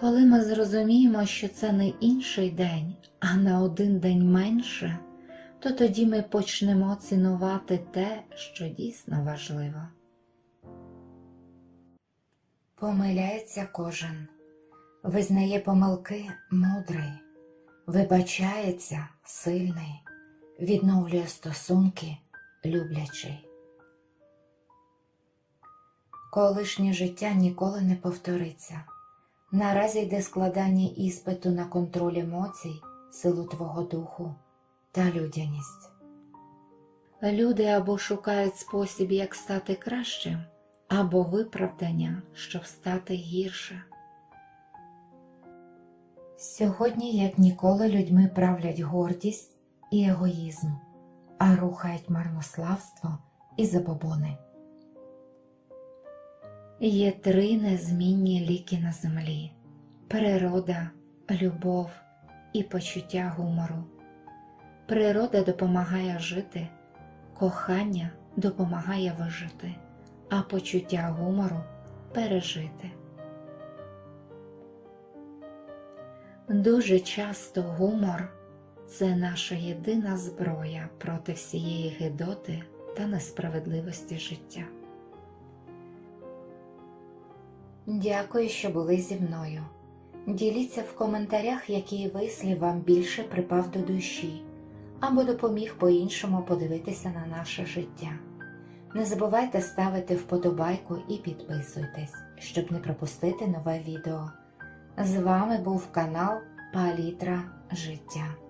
Коли ми зрозуміємо, що це не інший день, а на один день менше, то тоді ми почнемо цінувати те, що дійсно важливо. Помиляється кожен, визнає помилки мудрий, вибачається сильний, відновлює стосунки люблячий. Колишнє життя ніколи не повториться. Наразі йде складання іспиту на контроль емоцій, силу твого духу та людяність. Люди або шукають спосіб, як стати кращим, або виправдання, щоб стати гірше. Сьогодні, як ніколи, людьми правлять гордість і егоїзм, а рухають марнославство і забобони. Є три незмінні ліки на землі природа, любов і почуття гумору. Природа допомагає жити, кохання допомагає вижити, а почуття гумору пережити. Дуже часто гумор це наша єдина зброя проти всієї гидоти та несправедливості життя. Дякую, що були зі мною. Діліться в коментарях, який вислів вам більше припав до душі, або допоміг по-іншому подивитися на наше життя. Не забувайте ставити вподобайку і підписуйтесь, щоб не пропустити нове відео. З вами був канал Палітра Життя.